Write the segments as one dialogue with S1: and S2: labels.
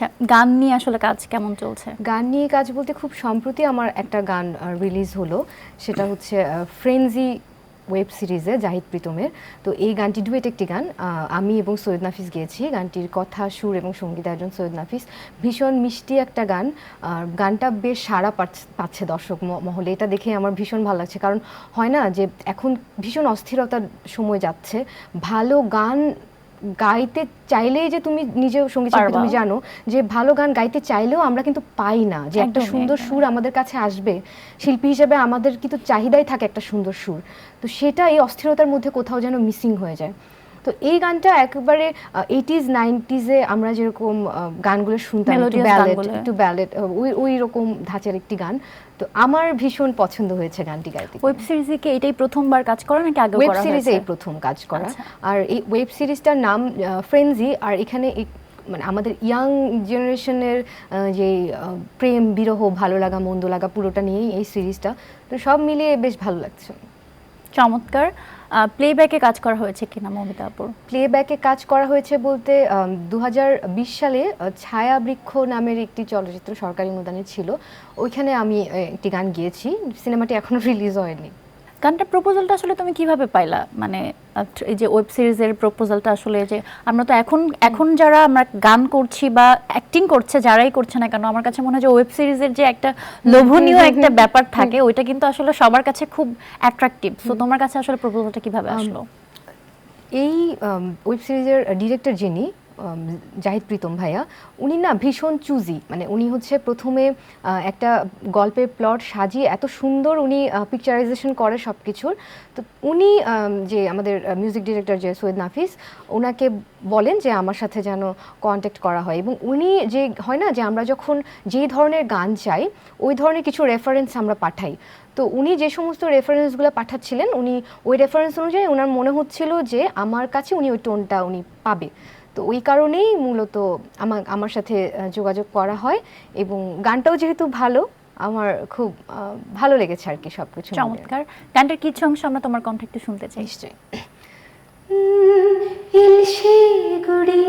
S1: আচ্ছা গান নিয়ে আসলে কাজ কেমন চলছে?
S2: গান নিয়ে কাজ বলতে খুব সম্প্রতি আমার একটা গান রিলিজ হলো। সেটা হচ্ছে ফ্রেন্জি ওয়েব সিরিজে জাহিদ প্রীতমের। তো এই গানটি ডুয়েট একটি গান। আমি এবং সৈয়দ নাফিস গিয়েছি। গানটির কথা, সুর এবং সংগীত আয়োজন সৈয়দ নাফিস। ভীষণ মিষ্টি একটা গান। আর গানটা বেশ সারা পাচ্ছে- দর্শক মহলে। এটা দেখে আমার ভীষণ ভালো লাগছে। কারণ হয় না যে, এখন ভীষণ অস্থিরতার সময় যাচ্ছে। ভালো গান গাইতে চাইলেই যে তুমি নিজেও সংগীত শিল্পী তুমি জানো যে ভালো গান গাইতে চাইলেও আমরা কিন্তু পাই না যে একটা সুন্দর সুর আমাদের কাছে আসবে। শিল্পী হিসেবে আমাদের কিন্তু চাহিদাই থাকে একটা সুন্দর সুর। তো সেটা এই অস্থিরতার মধ্যে কোথাও যেন মিসিং হয়ে যায়। তো এই গানটা একেবারে এইটিজ নাইনটিজে আমরা যেরকম গানগুলো শুনতাম একটু ব্যালেট একটু ব্যালেট ওই ওই রকম ধাঁচের একটি গান। তো আমার ভীষণ পছন্দ হয়েছে গানটি গাইতে
S1: ওয়েব সিরিজে কি এটাই প্রথমবার কাজ করা নাকি আগে
S2: ওয়েব সিরিজে এই প্রথম কাজ করা।
S1: আচ্ছা।
S2: আর এই ওয়েব সিরিজটার নাম ফ্রেন্জি আর এখানে মানে আমাদের ইয়াং জেনারেশনের যে প্রেম বিরহ ভালো লাগা মন্দ লাগা পুরোটা নিয়েই এই সিরিজটা তো সব মিলিয়ে বেশ ভালো লাগছে।
S1: চমৎকার। প্লেব্যাকে কাজ করা হয়েছে কিনা মমিতা আপুর
S2: প্লেব্যাকে কাজ করা হয়েছে বলতে দু হাজার বিশ সালে ছায়া বৃক্ষ নামের একটি চলচ্চিত্র সরকারি অনুদানে ছিল। ওইখানে আমি একটি গান গিয়েছি। সিনেমাটি এখনও রিলিজ হয়নি।
S1: গানটার প্রপোজালটা আসলে তুমি কীভাবে পাইলা? মানে এই যে ওয়েব সিরিজের প্রপোজালটা আসলে যে আমরা তো এখন এখন যারা আমরা গান করছি বা অ্যাক্টিং করছে যারাই করছে না কেন আমার কাছে মনে হয় যে ওয়েব সিরিজের যে একটা লোভনীয় একটা ব্যাপার থাকে ওইটা কিন্তু আসলে সবার কাছে খুব অ্যাট্রাকটিভ সো তোমার কাছে আসলে প্রপোজালটা কীভাবে আসলো?
S2: এই ওয়েব সিরিজের ডিরেক্টর যিনি জাহিদ প্রীতম ভাইয়া, উনি না ভীষণ চুজি। মানে উনি হচ্ছে প্রথমে একটা গল্পের প্লট সাজিয়ে এত সুন্দর উনি পিকচারাইজেশন করে সব কিছুর তো উনি যে আমাদের মিউজিক ডিরেক্টর যে সৈয়দ নাফিস ওনাকে বলেন যে আমার সাথে যেন কন্ট্যাক্ট করা হয়। এবং উনি যে, হয় না যে আমরা যখন যেই ধরনের গান চাই, ওই ধরনের কিছু রেফারেন্স আমরা পাঠাই। তো উনি যে সমস্ত রেফারেন্সগুলো পাঠাচ্ছিলেন, উনি ওই রেফারেন্স অনুযায়ী ওনার মনে হচ্ছিল যে আমার কাছে উনি ওই টোনটা উনি পাবে। তো ওই কারণেই মূলত আমার আমার সাথে যোগাযোগ করা হয় এবং গানটাও যেহেতু ভালো আমার খুব ভালো লেগেছে আর কি সব কিছু
S1: চমৎকার। গানটার কিছু অংশ আমরা তোমার কণ্ঠে একটু শুনতে চাই।
S2: নিশ্চয়ই।
S3: ইলশে গুড়ি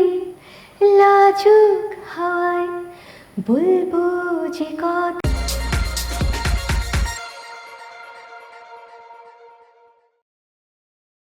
S3: লাজুক হাওয়ায় বলব যে কথা